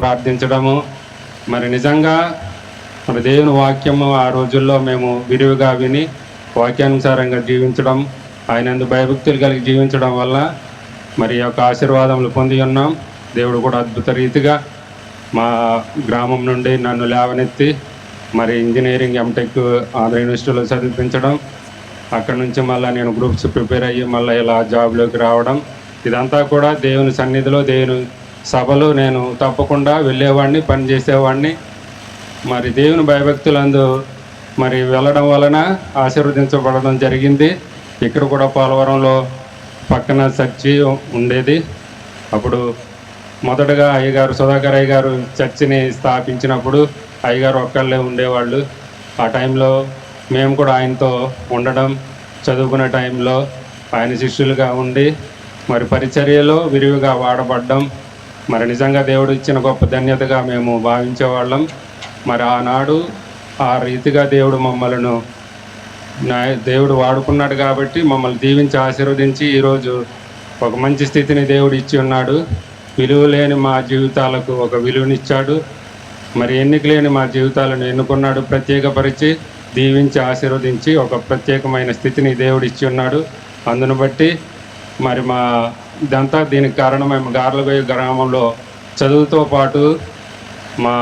ప్రార్థించడము. మరి నిజంగా మన దేవుని వాక్యము ఆ రోజుల్లో మేము విరివిగా విని వాక్యానుసారంగా జీవించడం ఆయనందు భయభక్తులు కలిగి జీవించడం వల్ల మరి యొక్క ఆశీర్వాదములు పొంది ఉన్నాం. దేవుడు కూడా అద్భుత రీతిగా మా గ్రామం నుండి నన్ను లేవనెత్తి మరి ఇంజనీరింగ్ ఎంటెక్ ఆంధ్ర యూనివర్సిటీలో చదివించడం అక్కడ నుంచి మళ్ళీ నేను గ్రూప్స్ ప్రిపేర్ అయ్యి మళ్ళీ ఇలా జాబ్లోకి రావడం ఇదంతా కూడా దేవుని సన్నిధిలో దేవుని సభలో నేను తప్పకుండా వెళ్ళేవాడిని పని చేసేవాడిని. మరి దేవుని భయభక్తులందు మరి వెళ్ళడం వలన ఆశీర్వదించబడడం జరిగింది. ఇక్కడ కూడా పోలవరంలో పక్కన చర్చి ఉండేది. అప్పుడు మొదటగా అయ్యగారు సుధాకర్ అయ్యగారు చర్చిని స్థాపించినప్పుడు అయ్యగారు ఒక్కళ్ళే ఉండేవాళ్ళు. ఆ టైంలో మేము కూడా ఆయనతో ఉండడం చదువుకునే టైంలో ఆయన శిష్యులుగా ఉండి మరి పరిచర్యలో విరివిగా వాడబడ్డం మరి నిజంగా దేవుడు ఇచ్చిన గొప్ప ధన్యతగా మేము భావించేవాళ్ళం. మరి ఆనాడు ఆ రీతిగా దేవుడు మమ్మలను నా దేవుడు వాడుకున్నాడు కాబట్టి మమ్మల్ని దీవించి ఆశీర్వదించి ఈరోజు ఒక మంచి స్థితిని దేవుడు ఇచ్చి ఉన్నాడు. విలువ లేని మా జీవితాలకు ఒక విలువనిచ్చాడు. మరి ఎన్నిక లేని మా జీవితాలను ఎన్నుకున్నాడు ప్రత్యేకపరిచి దీవించి ఆశీర్వదించి ఒక ప్రత్యేకమైన స్థితిని దేవుడు ఇచ్చి ఉన్నాడు. అందును బట్టి మరి మా ఇదంతా దీనికి కారణం మేము గార్లగొయ్య గ్రామంలో చదువుతో పాటు మా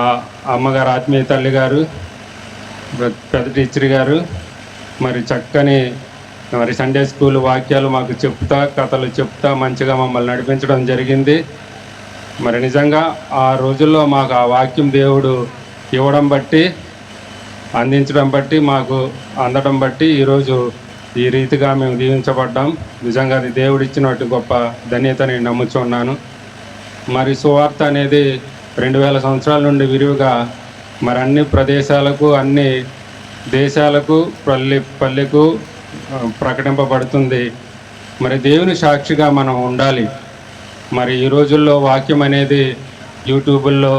అమ్మగారు ఆత్మీయ తల్లి గారు పెద్ద- పెద్ద టీచర్ గారు మరి చక్కని మరి సండే స్కూల్ వాక్యాలు మాకు చెప్తా కథలు చెప్తా మంచిగా మమ్మల్ని నడిపించడం జరిగింది. మరి నిజంగా ఆ రోజుల్లో మాకు ఆ వాక్యం దేవుడు ఇవ్వడం బట్టి అందించడం బట్టి మాకు అందడం బట్టి ఈరోజు ఈ రీతిగా మేము దీవించబడ్డాం నిజంగా అది దేవుడిచ్చినట్టు గొప్ప ధన్యత నేను నమ్ముచున్నాను మరి సువార్త అనేది రెండు వేల సంవత్సరాల నుండి విరివిగా మరి అన్ని ప్రదేశాలకు అన్ని దేశాలకు పల్లె పల్లెకు ప్రకటింపబడుతుంది. మరి దేవుని సాక్షిగా మనం ఉండాలి. మరి ఈ రోజుల్లో వాక్యం అనేది యూట్యూబుల్లో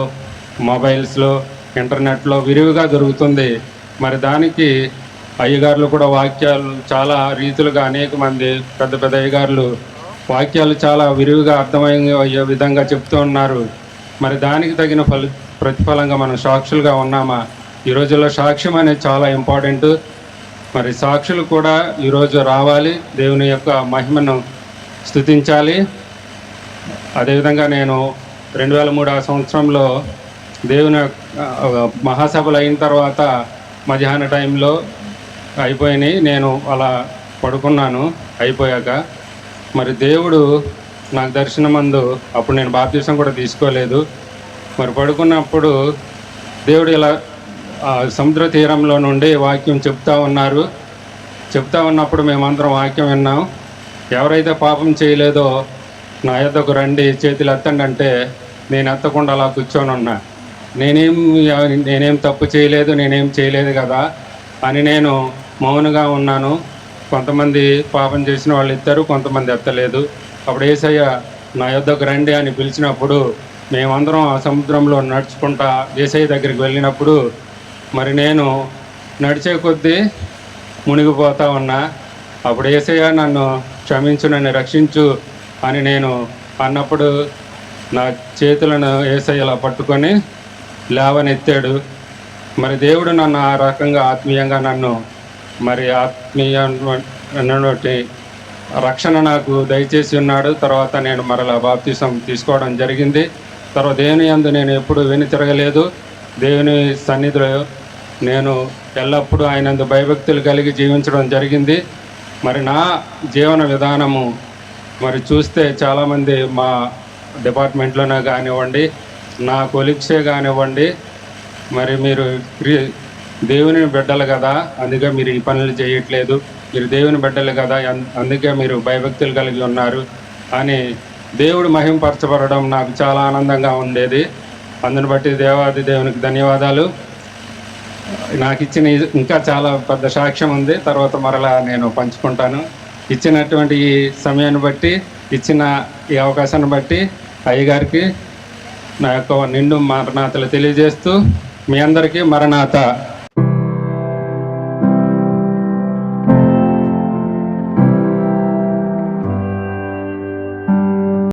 మొబైల్స్లో ఇంటర్నెట్లో విరివిగా దొరుకుతుంది మరి దానికి అయ్యగారులు కూడా వాక్యాలు చాలా రీతులుగా అనేక మంది పెద్ద పెద్ద అయ్యగారులు వాక్యాలు చాలా విరివిగా అర్థమయ్యే విధంగా చెప్తూ ఉన్నారు. మరి దానికి తగిన ఫలి ప్రతిఫలంగా మనం సాక్షులుగా ఉన్నామా? ఈ రోజుల్లో సాక్ష్యం అనేది చాలా ఇంపార్టెంట్. మరి సాక్షులు కూడా ఈరోజు రావాలి. దేవుని యొక్క మహిమను స్తుతించాలి అదేవిధంగా నేను రెండు వేల మూడు ఆ సంవత్సరంలో దేవుని మహాసభలు అయిన తర్వాత మధ్యాహ్న టైంలో అయిపోయినాయి. నేను అలా పడుకున్నాను. అయిపోయాక మరి దేవుడు నాకు దర్శనమందు అప్పుడు నేను బాప్తీసం కూడా తీసుకోలేదు. మరి పడుకున్నప్పుడు దేవుడు ఇలా సముద్ర తీరంలో నుండి వాక్యం చెప్తా ఉన్నారు. చెప్తా ఉన్నప్పుడు మేమందరం వాక్యం విన్నాం. ఎవరైతే పాపం చేయలేదో నా యొద్దకు రండి చేతులు ఎత్తండి అంటే నేను ఎత్తకుండా అలా కూర్చొని ఉన్నా. నేనేం నేనేం తప్పు చేయలేదు నేనేం చేయలేదు కదా అని నేను మౌనంగా ఉన్నాను. కొంతమంది పాపం చేసిన వాళ్ళు ఎత్తారు కొంతమంది ఎత్తలేదు. అప్పుడు ఏసయ్య నా యొద్దకు రండి అని పిలిచినప్పుడు మేమందరం ఆ సముద్రంలో నడుచుకుంటా ఏసయ్య దగ్గరికి వెళ్ళినప్పుడు మరి నేను నడిచే కొద్దీ మునిగిపోతా ఉన్నా. అప్పుడు ఏసయ్య నన్ను క్షమించు నన్ను రక్షించు అని నేను అన్నప్పుడు నా చేతులను ఏసయ్య ఇలా పట్టుకొని లేవనెత్తాడు. మరి దేవుడు నన్ను ఆ రకంగా ఆత్మీయంగా నన్ను మరి ఆత్మీయ అన్నటువంటి రక్షణ నాకు దయచేసి ఉన్నాడు. తర్వాత నేను మరలా బాప్తీసం తీసుకోవడం జరిగింది. తర్వాత దేవుని యందు నేను ఎప్పుడు వెను తిరగలేదు దేవుని సన్నిధిలో నేను ఎల్లప్పుడూ ఆయనందు భయభక్తులు కలిగి జీవించడం జరిగింది. మరి నా జీవన విధానము మరి చూస్తే చాలామంది మా డిపార్ట్మెంట్లోనే కానివ్వండి నా కొలిక్సే కానివ్వండి మరి మీరు దేవుని బిడ్డలు కదా అందుకే మీరు ఈ పనులు చేయట్లేదు. మీరు దేవుని బిడ్డలు కదా అన్- అందుకే మీరు భయభక్తులు కలిగి ఉన్నారు అని దేవుడు మహింపరచబడడం నాకు చాలా ఆనందంగా ఉండేది. అందుని బట్టి దేవాది దేవునికి ధన్యవాదాలు. నాకు ఇచ్చిన ఇది- ఇంకా చాలా పెద్ద సాక్ష్యం ఉంది. తర్వాత మరలా నేను పంచుకుంటాను. ఇచ్చినటువంటి ఈ సమయాన్ని బట్టి ఇచ్చిన ఈ అవకాశాన్ని బట్టి అయ్యగారికి నా యొక్క నిండు మరణాతలు తెలియజేస్తూ మీ అందరికీ మరణాత.